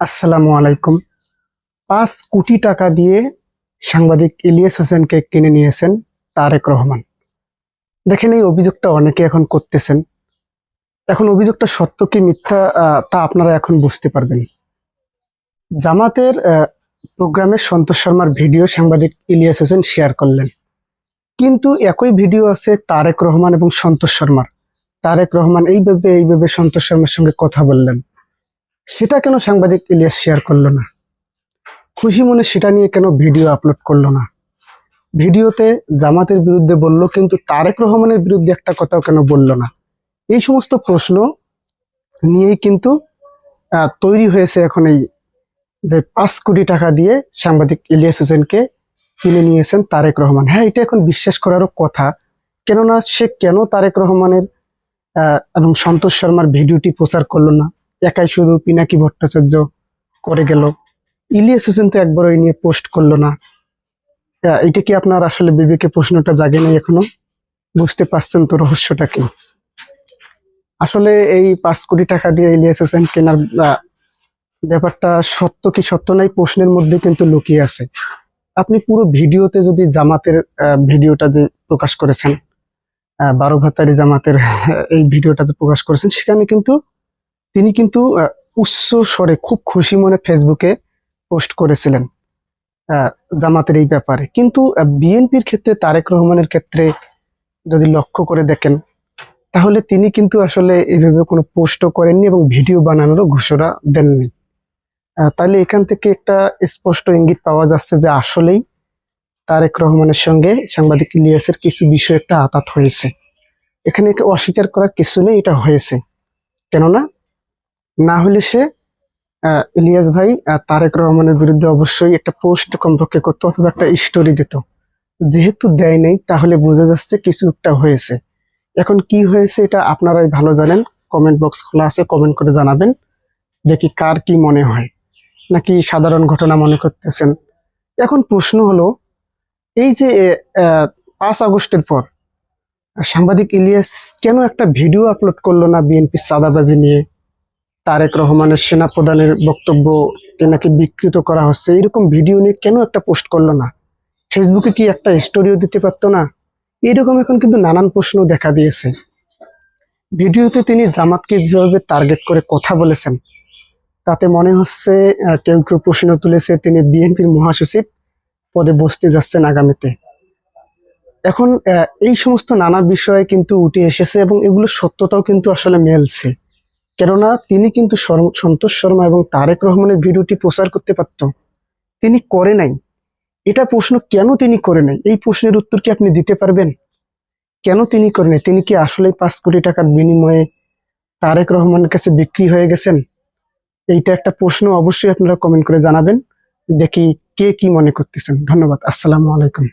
আসসালামু আলাইকুম। পাঁচ কোটি টাকা দিয়ে সাংবাদিক ইলিয়াস হোসেনকে কিনে নিয়েছেন তারেক রহমান। দেখেন এই অভিযোগটা অনেকে এখন করতেছেন। এখন অভিযোগটা সত্য কি মিথ্যা তা আপনারা এখন বুঝতে পারবেন। জামাতের প্রোগ্রামে সন্তোষ শর্মার ভিডিও সাংবাদিক ইলিয়াস হোসেন শেয়ার করলেন। কিন্তু একই ভিডিও আছে তারেক রহমান এবং সন্তোষ শর্মার। তারেক রহমান এইভাবে এইভাবে সন্তোষ শর্মার সঙ্গে কথা বললেন। সেটা কেন সাংবাদিক ইলিয়াস শেয়ার করল না? খুশি মনে সেটা নিয়ে কেন ভিডিও আপলোড করল না? ভিডিওতে জামাতের বিরুদ্ধে বলল, কিন্তু তারেক রহমানের বিরুদ্ধে একটা কথাও কেন বলল না? এই সমস্ত প্রশ্ন নিয়েই কিন্তু তৈরি হয়েছে এখন এই যে পাঁচ কোটি টাকা দিয়ে সাংবাদিক ইলিয়াস হোসেনকে কিনে নিয়েছেন তারেক রহমান। হ্যাঁ এটা এখন বিশ্বাস করারও কথা। কেননা সে কেন তারেক রহমানের এবং সন্তোষ শর্মার ভিডিওটি প্রচার করল না? একাই শুধু পিনাকি ভট্টাচার্য করে গেল। ইলিয়াস হোসেন তো একবার ওই নিয়ে পোস্ট করল না। এটা কি আপনার আসলে বিবেকে প্রশ্নটা জাগে নাই এখনও? বুঝতে পারছেন তো রহস্যটা কি? আসলে এই পাঁচ কোটি টাকা দিয়ে ইলিয়াস হোসেন কেনার ব্যাপারটা সত্য কি সত্য নাই প্রশ্নের মধ্যে কিন্তু লুকিয়ে আছে। আপনি পুরো ভিডিওতে যদি জামাতের ভিডিওটা যে প্রকাশ করেছেন বারো ভাতারি জামাতের এই ভিডিওটা যে প্রকাশ করেছেন, সেখানে কিন্তু তিনি কিন্তু উচ্চ স্বরে খুব খুশি মনে ফেসবুকে পোস্ট করেছিলেন জামাতের এই ব্যাপারে। কিন্তু বিএনপির ক্ষেত্রে, তারেক রহমানের ক্ষেত্রে যদি লক্ষ্য করে দেখেন, তাহলে তিনি কিন্তু আসলে এইভাবে কোনো পোস্টও করেননি এবং ভিডিও বানানোরও ঘোষণা দেননি। তাহলে এখান থেকে একটা স্পষ্ট ইঙ্গিত পাওয়া যাচ্ছে যে আসলেই তারেক রহমানের সঙ্গে সাংবাদিক ইলিয়াসের কিছু বিষয় একটা আঘাত হয়েছে। এখানে অস্বীকার করার কিছু নেই, এটা হয়েছে। কেননা না হলে সে ইলিয়াস ভাই তারেক রহমানের বিরুদ্ধে অবশ্যই একটা পোস্ট কমপক্ষে করতো অথবা একটা স্টোরি দিত। যেহেতু দেয় নাই, তাহলে বোঝা যাচ্ছে কিছু একটা হয়েছে। এখন কি হয়েছে এটা আপনারাই ভালো জানেন। কমেন্ট বক্স খোলা আছে কমেন্ট করে জানাবেন। দেখি কার কি মনে হয়। নাকি সাধারণ ঘটনা মনে করতেছেন। এখন প্রশ্ন হলো, এই যে পাঁচ আগস্টের পর, সাংবাদিক ইলিয়াস কেন একটা ভিডিও আপলোড করল না বিএনপির চাঁদাবাজি নিয়ে? তারেক রহমানের সেনা প্রধানের বক্তব্যকে নাকি বিকৃত করা হচ্ছে, এরকম ভিডিও নিয়ে কেন একটা পোস্ট করল না? ফেসবুকে কি একটা স্টোরিও দিতে পারতো না? এরকম এখন কিন্তু নানান প্রশ্ন দেখা দিয়েছে। ভিডিওতে তিনি জামাতকে যেভাবে টার্গেট করে কথা বলেছেন, তাতে মনে হচ্ছে কেউ কেউ প্রশ্ন তুলেছে তিনি বিএনপির মহাসচিব পদে বসতে যাচ্ছেন আগামীতে। এখন এই সমস্ত নানা বিষয়ে কিন্তু উঠে এসেছে এবং এগুলো সত্যতাও কিন্তু আসলে মেলছে। কেননা তিনি কিন্তু সন্তোষ শর্মা এবং তারেক রহমানের ভিডিওটি প্রচার করতে পারত। তিনি করে নাই। এটা প্রশ্ন কেন তিনি করে নাই? এই প্রশ্নের উত্তর কি আপনি দিতে পারবেন? কেন তিনি করে নাই? তিনি কি আসলে পাঁচ কোটি টাকার বিনিময়ে তারেক রহমানের কাছে বিক্রি হয়ে গেছেন? এইটা একটা প্রশ্ন অবশ্যই আপনারা কমেন্ট করে জানাবেন। দেখি কে কি মনে করতেছেন। ধন্যবাদ। আসসালামু আলাইকুম।